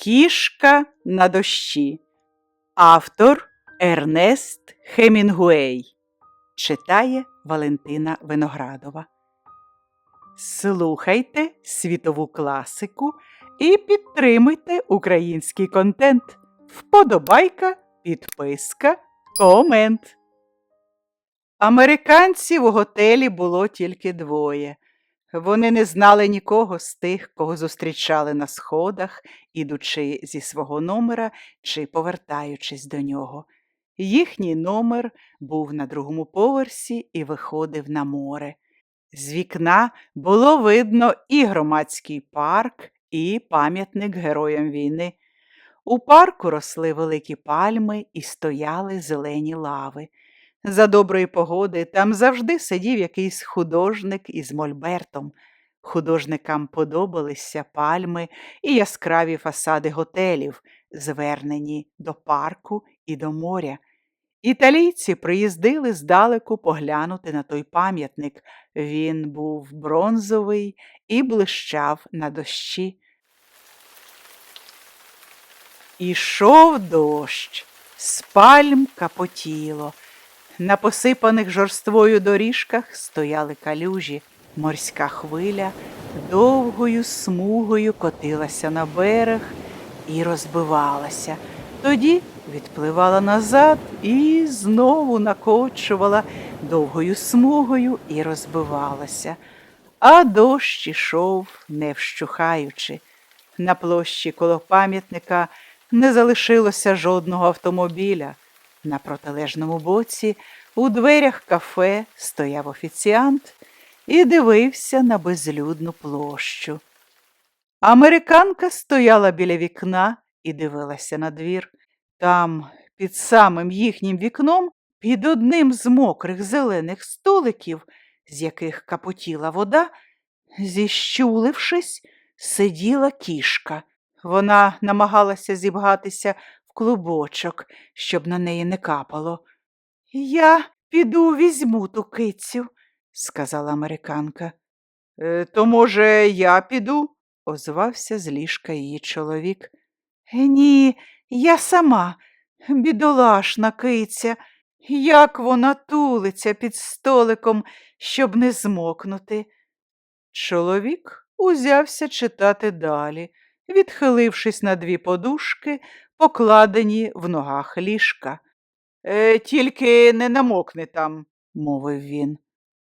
Кішка на дощі. Автор Ернест Хемінгуей. Читає Валентина Виноградова. Слухайте світову класику і підтримуйте український контент. Вподобайка, підписка, комент. Американців у готелі було тільки двоє. Вони не знали нікого з тих, кого зустрічали на сходах, ідучи зі свого номера чи повертаючись до нього. Їхній номер був на другому поверсі і виходив на море. З вікна було видно і громадський парк, і пам'ятник героям війни. У парку росли великі пальми і стояли зелені лави. За доброї погоди там завжди сидів якийсь художник із мольбертом. Художникам подобалися пальми і яскраві фасади готелів, звернені до парку і до моря. Італійці приїздили здалеку поглянути на той пам'ятник. Він був бронзовий і блищав на дощі. Ішов дощ, з пальм капотіло. На посипаних жорствою доріжках стояли калюжі. Морська хвиля довгою смугою котилася на берег і розбивалася. Тоді відпливала назад і знову накочувала довгою смугою і розбивалася. А дощ ішов, не вщухаючи. На площі коло пам'ятника не залишилося жодного автомобіля. На протилежному боці у дверях кафе стояв офіціант і дивився на безлюдну площу. Американка стояла біля вікна і дивилася на двір. Там, під самим їхнім вікном, під одним з мокрих зелених столиків, з яких капотіла вода, зіщулившись, сиділа кішка. Вона намагалася зібгатися клубочок, щоб на неї не капало. Я піду візьму ту кицю, сказала американка. «Е, То, може, я піду? озвався з ліжка її чоловік. Ні, я сама, бідолашна киця. Як вона тулиться під столиком, щоб не змокнути. Чоловік узявся читати далі, відхилившись на дві подушки, покладені в ногах ліжка. Е, тільки не намокне там, мовив він.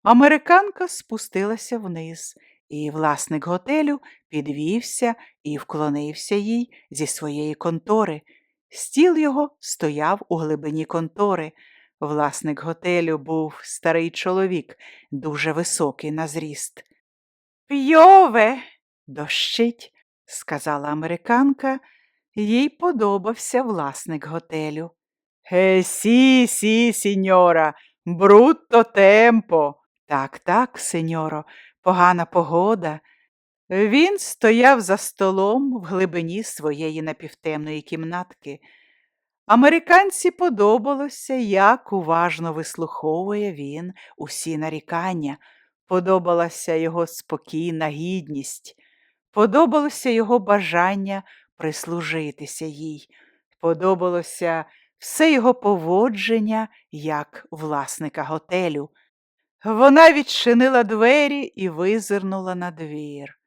Американка спустилася вниз, і власник готелю підвівся і вклонився їй зі своєї контори. Стіл його стояв у глибині контори. Власник готелю був старий чоловік, дуже високий на зріст. Пйове, дощить, сказала американка, їй подобався власник готелю. Е, сі, сі, сіньора, брутто темпо. Так, так, сеньоро, погана погода. Він стояв за столом в глибині своєї напівтемної кімнатки. Американці подобалося, як уважно вислуховує він усі нарікання, подобалася його спокійна гідність, подобалося його бажання прислужитися їй, подобалося все його поводження як власника готелю. Вона відчинила двері і визирнула на двір.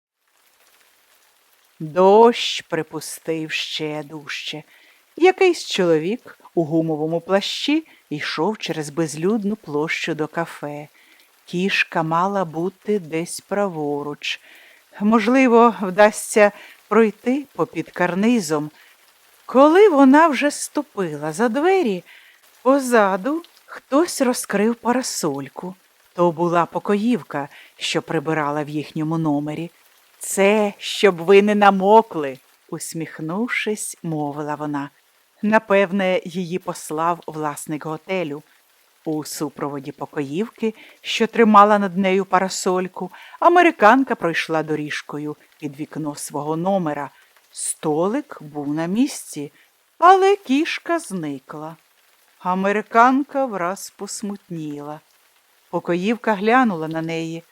Дощ припустив ще дужче. Якийсь чоловік у гумовому плащі йшов через безлюдну площу до кафе. Кішка мала бути десь праворуч. Можливо, вдасться пройти попід карнизом. Коли вона вже ступила за двері, позаду хтось розкрив парасольку. То була покоївка, що прибирала в їхньому номері. Це щоб ви не намокли, усміхнувшись, мовила вона. Напевне, її послав власник готелю. У супроводі покоївки, що тримала над нею парасольку, американка пройшла доріжкою під вікно свого номера. Столик був на місці, але кішка зникла. Американка враз посмутніла. Покоївка глянула на неї.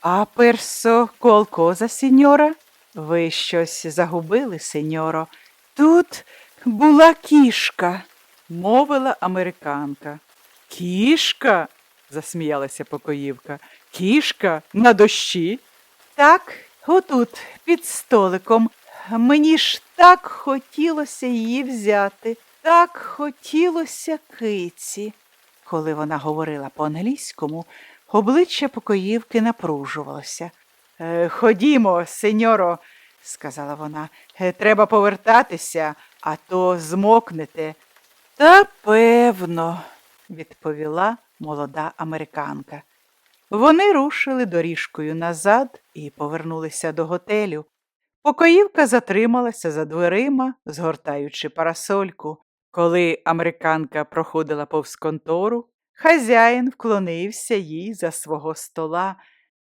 А персо колкоза, сіньора? Ви щось загубили, сеньоро? Тут була кішка, мовила американка. Кішка? засміялася покоївка. Кішка на дощі? Так, отут, під столиком. Мені ж так хотілося її взяти, так хотілося киці. Коли вона говорила по-англійському, обличчя покоївки напружувалося. «Е, Ходімо, сеньоро, сказала вона, «е, треба повертатися, а то змокнете. Та певно, відповіла молода американка. Вони рушили доріжкою назад і повернулися до готелю. Покоївка затрималася за дверима, згортаючи парасольку. Коли американка проходила повз контору, хазяїн вклонився їй за свого стола,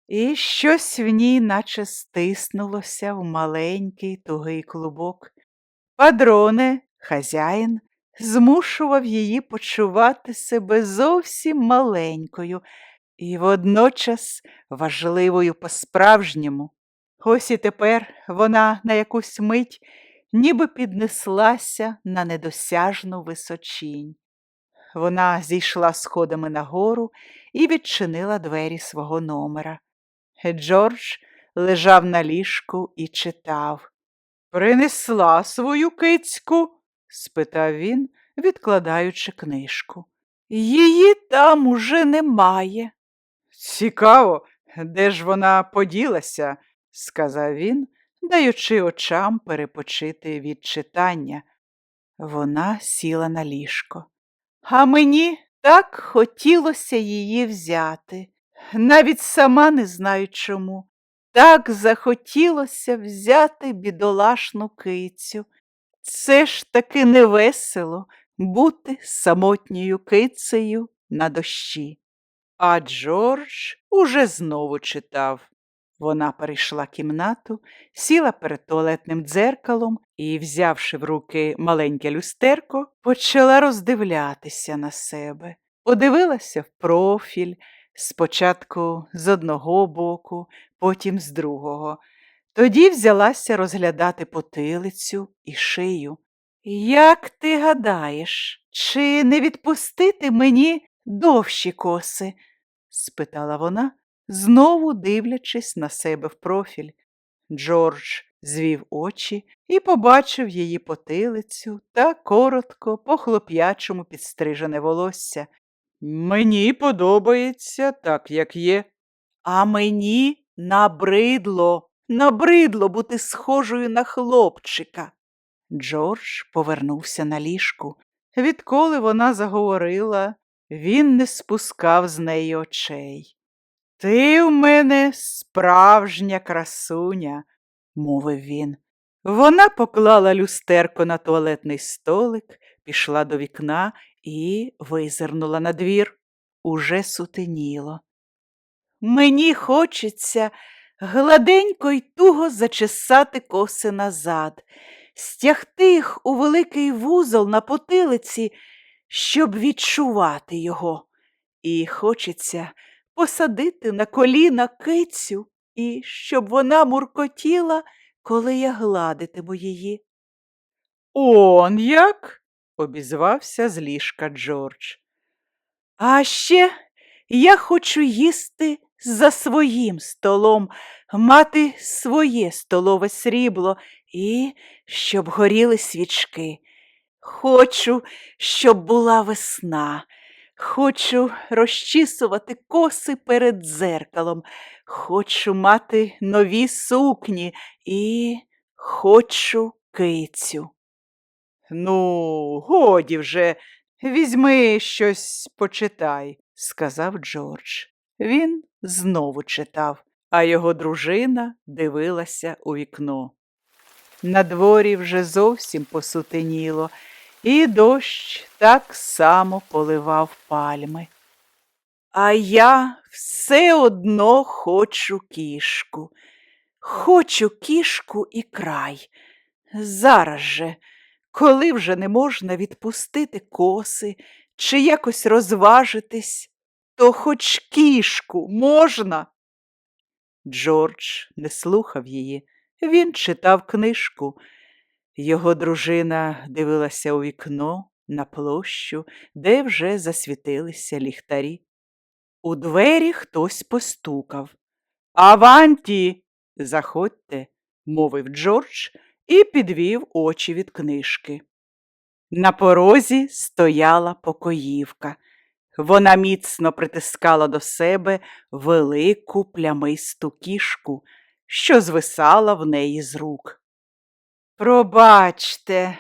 і щось в ній наче стиснулося в маленький тугий клубок. Падроне, хазяїн, змушував її почувати себе зовсім маленькою і водночас важливою по-справжньому. Ось і тепер вона на якусь мить ніби піднеслася на недосяжну височінь. Вона зійшла сходами нагору і відчинила двері свого номера. Джордж лежав на ліжку і читав. Принесла свою кицьку? спитав він, відкладаючи книжку. Її там уже немає. Цікаво, де ж вона поділася, сказав він, даючи очам перепочити від читання. Вона сіла на ліжко. А мені так хотілося її взяти. Навіть сама не знаю чому. Так захотілося взяти бідолашну кицю. Це ж таки невесело бути самотньою кицею на дощі. А Джордж уже знову читав. Вона перейшла кімнату, сіла перед туалетним дзеркалом і, взявши в руки маленьке люстерко, почала роздивлятися на себе. Подивилася в профіль, спочатку з одного боку, потім з другого. Тоді взялася розглядати потилицю і шию. Як ти гадаєш, чи не відпустити мені довші коси? спитала вона, знову дивлячись на себе в профіль. Джордж звів очі і побачив її потилицю та коротко, по хлоп'ячому підстрижене волосся. Мені подобається так, як є. А мені набридло, набридло бути схожою на хлопчика. Джордж повернувся на ліжку. Відколи вона заговорила, він не спускав з неї очей. Ти в мене справжня красуня, мовив він. Вона поклала люстерко на туалетний столик, пішла до вікна і визирнула на двір. Уже сутеніло. Мені хочеться гладенько й туго зачесати коси назад, стягти їх у великий вузол на потилиці, щоб відчувати його. І хочеться посадити на коліна кицю і щоб вона муркотіла, коли я гладитиму її. Он як? обізвався з ліжка Джордж. А ще я хочу їсти за своїм столом, мати своє столове срібло і щоб горіли свічки. Хочу, щоб була весна. Хочу розчісувати коси перед дзеркалом. Хочу мати нові сукні і хочу кицю. Ну, годі вже, візьми щось почитай, сказав Джордж. Він знову читав, а його дружина дивилася у вікно. На дворі вже зовсім посутеніло, і дощ так само поливав пальми. А я все одно хочу кішку. Хочу кішку і край. Зараз же, коли вже не можна відпустити коси чи якось розважитись, то хоч кішку можна. Джордж не слухав її. Він читав книжку. Його дружина дивилася у вікно на площу, де вже засвітилися ліхтарі. У двері хтось постукав. Аванті, заходьте, мовив Джордж і підвів очі від книжки. На порозі стояла покоївка. Вона міцно притискала до себе велику плямисту кішку, що звисала в неї з рук. Пробачте,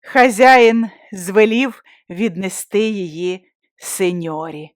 хазяїн звелів віднести її сеньорі.